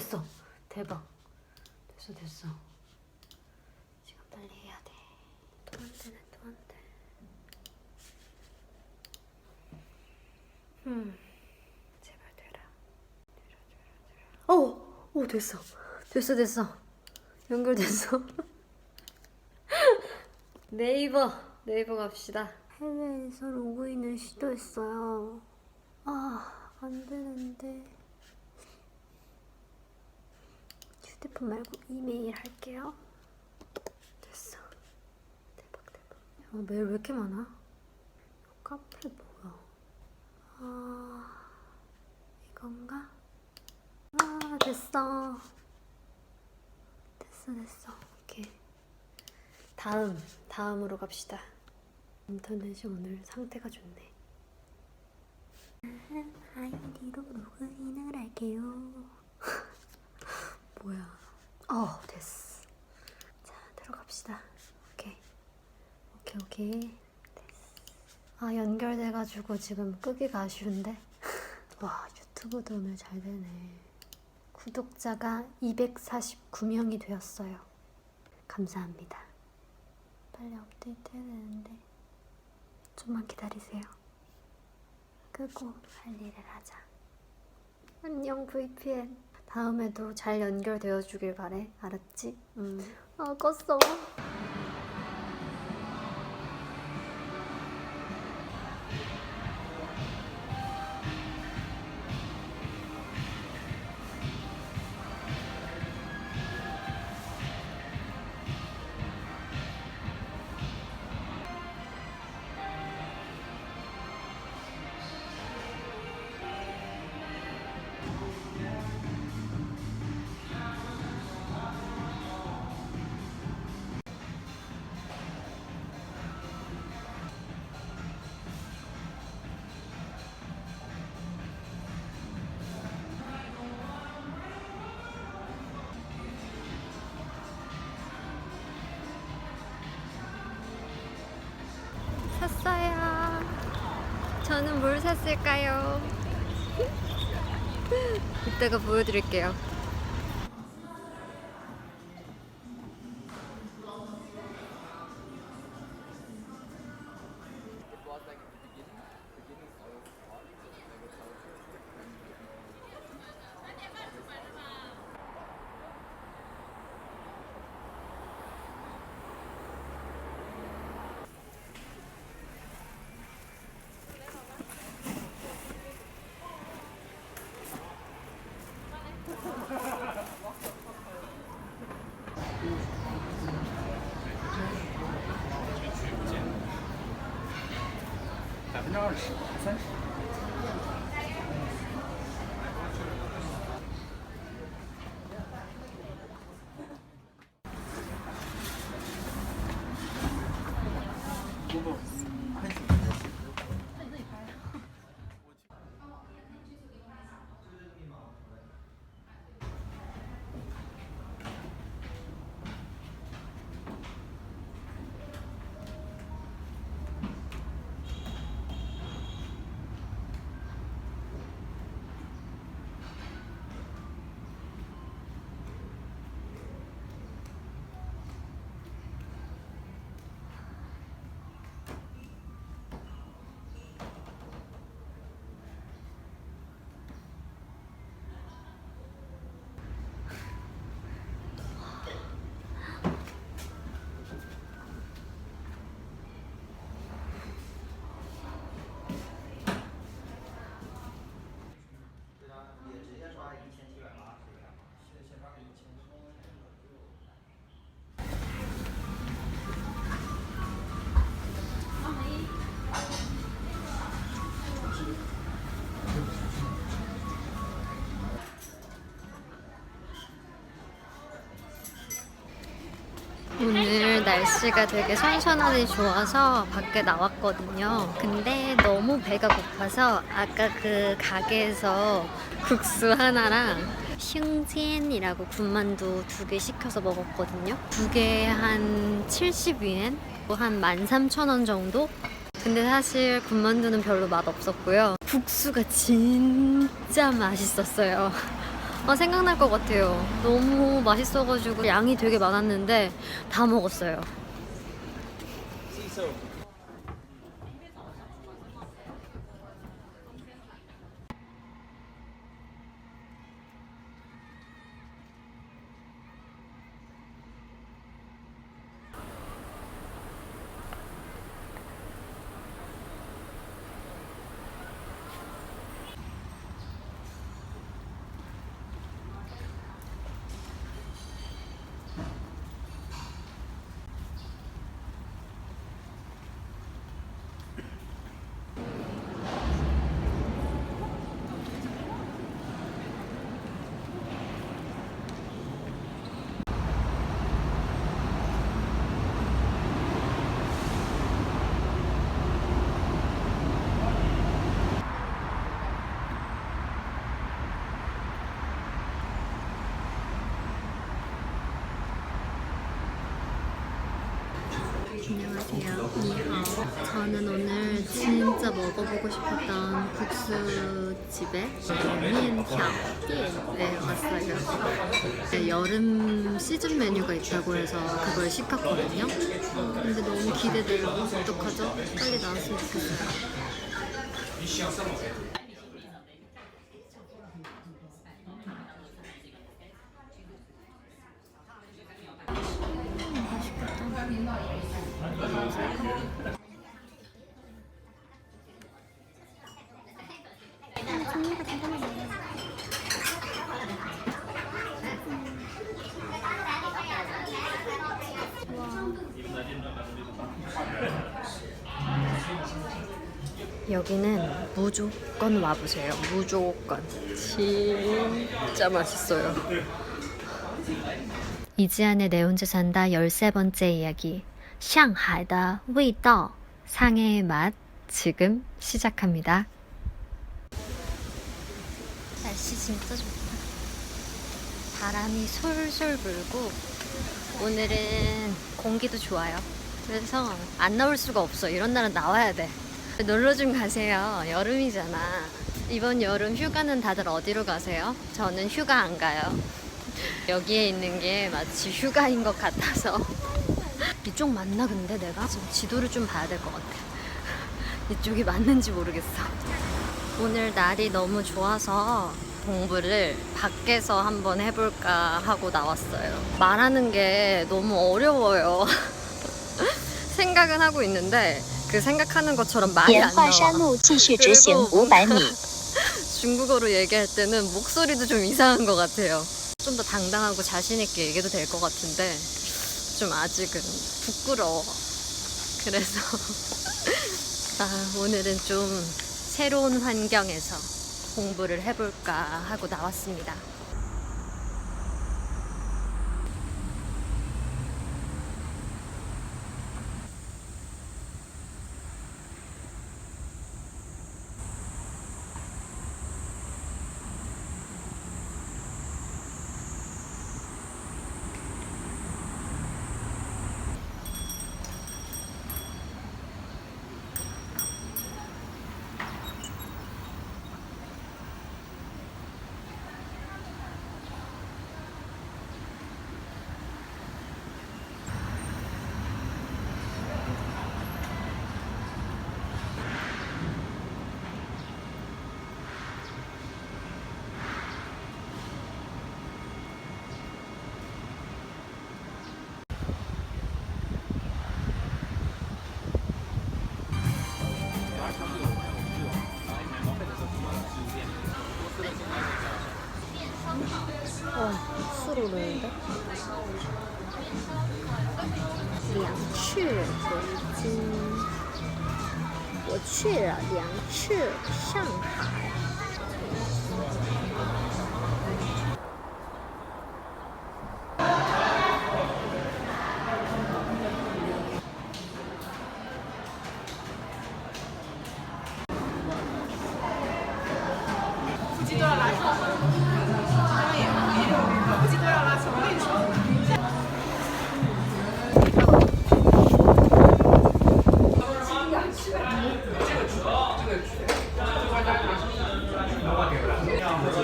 됐어. 대박. 됐어 됐어. 지금 빨리 해야 돼. 또 안 되네 또 안 돼. 음. 제발 되라. 되라 되라 되라. 오, 오 됐어. 됐어 됐어. 연결됐어. 네이버 네이버 갑시다. 해외에서 로그인을 시도했어요. 아, 안 되는데. 휴대폰 말고 이메일 할게요. 됐어. 대박, 대박. 야, 메일 왜 이렇게 많아? 카페 뭐야? 아, 이건가? 아, 됐어. 됐어, 됐어. 오케이. 다음, 다음으로 갑시다. 인터넷이 오늘 상태가 좋네. 아이디로 로그인을 할게요. 뭐야? 어, 됐어. 자, 들어갑시다. 오케이. 오케이, 오케이. 됐어. 아, 연결돼가지고 지금 끄기가 아쉬운데? 와, 유튜브도 오늘 잘 되네. 구독자가 249명이 되었어요. 감사합니다. 빨리 업데이트 해야 되는데. 좀만 기다리세요. 끄고 할 일을 하자. 안녕 VPN. 다음에도 잘 연결되어 주길 바래. 알았지? 응. 아 껐어. 저는 뭘 샀을까요? 이따가 보여드릴게요. 百分之二十、三十。工作。 날씨가 되게 선선하니 좋아서 밖에 나왔거든요. 근데 너무 배가 고파서 아까 그 가게에서 국수 하나랑 흉지엔이라고 군만두 두 개 시켜서 먹었거든요. 두 개에 한 70위엔? 한 13,000원 정도? 근데 사실 군만두는 별로 맛 없었고요. 국수가 진짜 맛있었어요. 아, 생각날 것 같아요. 너무 맛있어가지고 양이 되게 많았는데 다 먹었어요. 안녕하세요. 니하오. 저는 오늘 진짜 먹어보고 싶었던 국수 집에 미엔향店에 왔어요. 네, 여름 시즌 메뉴가 있다고 해서 그걸 시켰거든요. 어, 근데 너무 기대돼요. 어떡하죠? 빨리 나왔으면 좋겠어요. 여기는 무조건 와보세요. 무조건. 진짜 맛있어요. 이지안의 내 혼자 산다 13번째 이야기. 상하이의 味道 상해의 맛 지금 시작합니다. 날씨 진짜 좋다. 바람이 솔솔 불고 오늘은 공기도 좋아요. 그래서 안 나올 수가 없어. 이런 날은 나와야 돼. 놀러 좀 가세요. 여름이잖아. 이번 여름 휴가는 다들 어디로 가세요? 저는 휴가 안 가요. 여기에 있는 게 마치 휴가인 것 같아서. 이쪽 맞나 근데 내가 지금 지도를 좀 봐야 될 것 같아. 이쪽이 맞는지 모르겠어. 오늘 날이 너무 좋아서 공부를 밖에서 한번 해볼까 하고 나왔어요. 말하는 게 너무 어려워요. 생각은 하고 있는데 그 생각하는 것처럼 말이 안 나와. 중국어로 얘기할 때는 목소리도 좀 이상한 것 같아요. 좀 더 당당하고 자신 있게 얘기해도 될 것 같은데 좀 아직은 부끄러워. 그래서 아, 오늘은 좀 새로운 환경에서 공부를 해볼까 하고 나왔습니다. 两次回京我去了两次上海。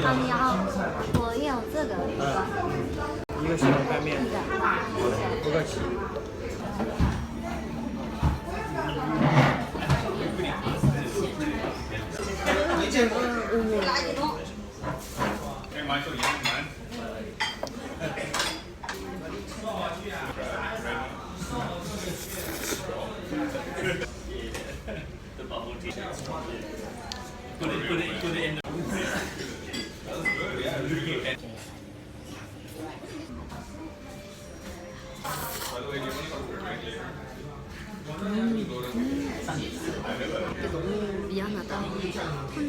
我要这个。嗯，一个西红柿面。不客气。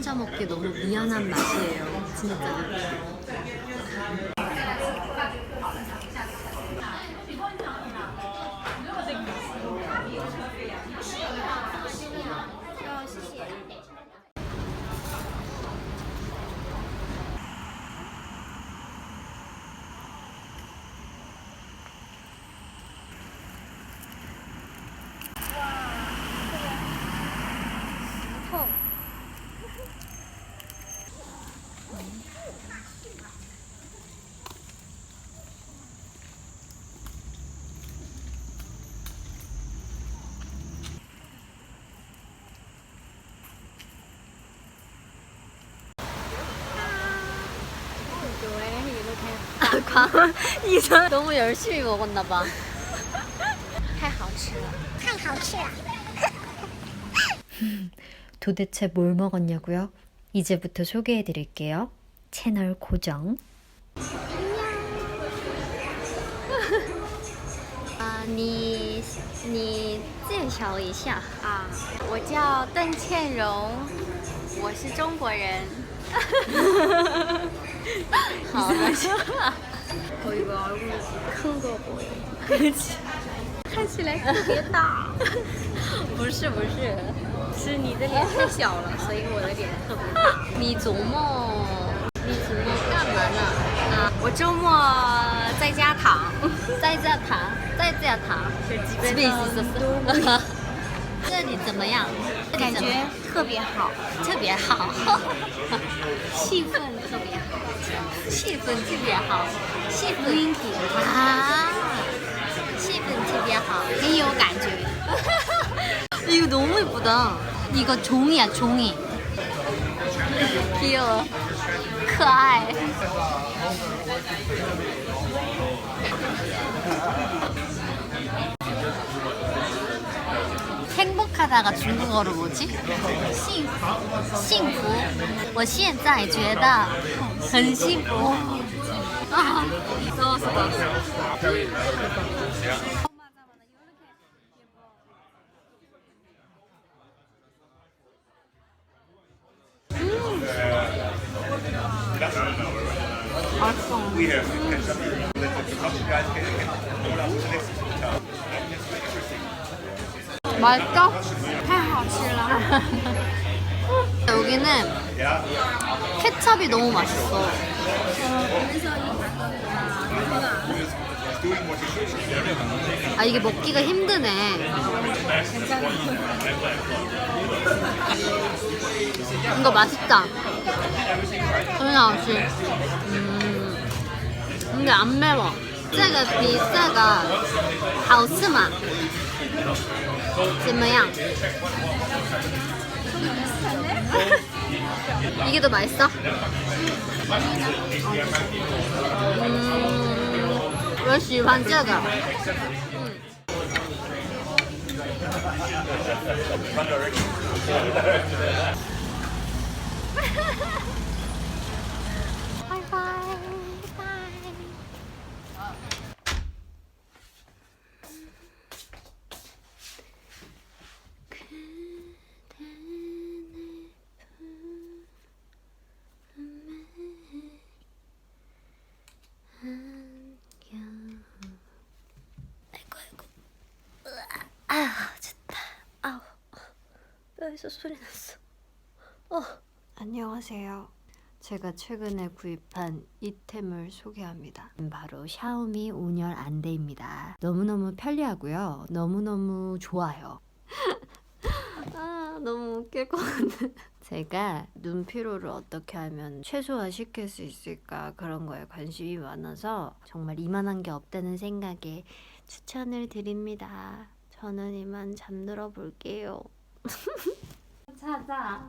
혼자 먹기 너무 미안한 맛이에요. 진짜. 아, 광 이상 너무 열심히 먹었나 봐. 太好吃了，太好吃了。 도대체 뭘 먹었냐고요? 이제부터 소개해 드릴게요. 채널 고정. 아, 你你介绍一下啊，我叫邓倩蓉，我是中国人。 好搞笑！我一个耳骨坑哥哥，看起来特别大。不是不是，是你的脸太小了，所以我的脸特别大。你做梦，你琢磨干嘛呢？啊，我周末在家躺，在家躺，在家躺，休息休息，这里怎么样？感觉特别好，特别好，气氛特别好，气氛特别好，气氛 인기 啊，气氛特别好。很有感觉。 이거 너무 예쁘다. 이거 종이야 종이. 귀여워. 可爱. 하다가 중국어로 뭐지? 幸福.幸福.我现在觉得很幸福. 아, 맛있어? 太好吃了， 여기는 케찹이 너무 맛있어. 아 이게 먹기가 힘드네. 이거 맛있다. 소연아 씨. 음. 근데 안 매워. 这个比这个好吃吗？ 怎么样？ 이게 더 맛있어? 음, 我喜欢这个. 음. 뼈에서 소리 났어. 어. 안녕하세요. 제가 최근에 구입한 이템을 소개합니다. 바로 샤오미 5열 안대입니다. 너무너무 편리하고요. 너무너무 좋아요. 아 너무 웃길 것 같네. 제가 눈 피로를 어떻게 하면 최소화 시킬 수 있을까 그런 거에 관심이 많아서 정말 이만한 게 없다는 생각에 추천을 드립니다. 저는 이만 잠들어 볼게요. 자자.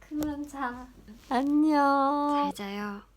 그만 자. 안녕. 잘 자요.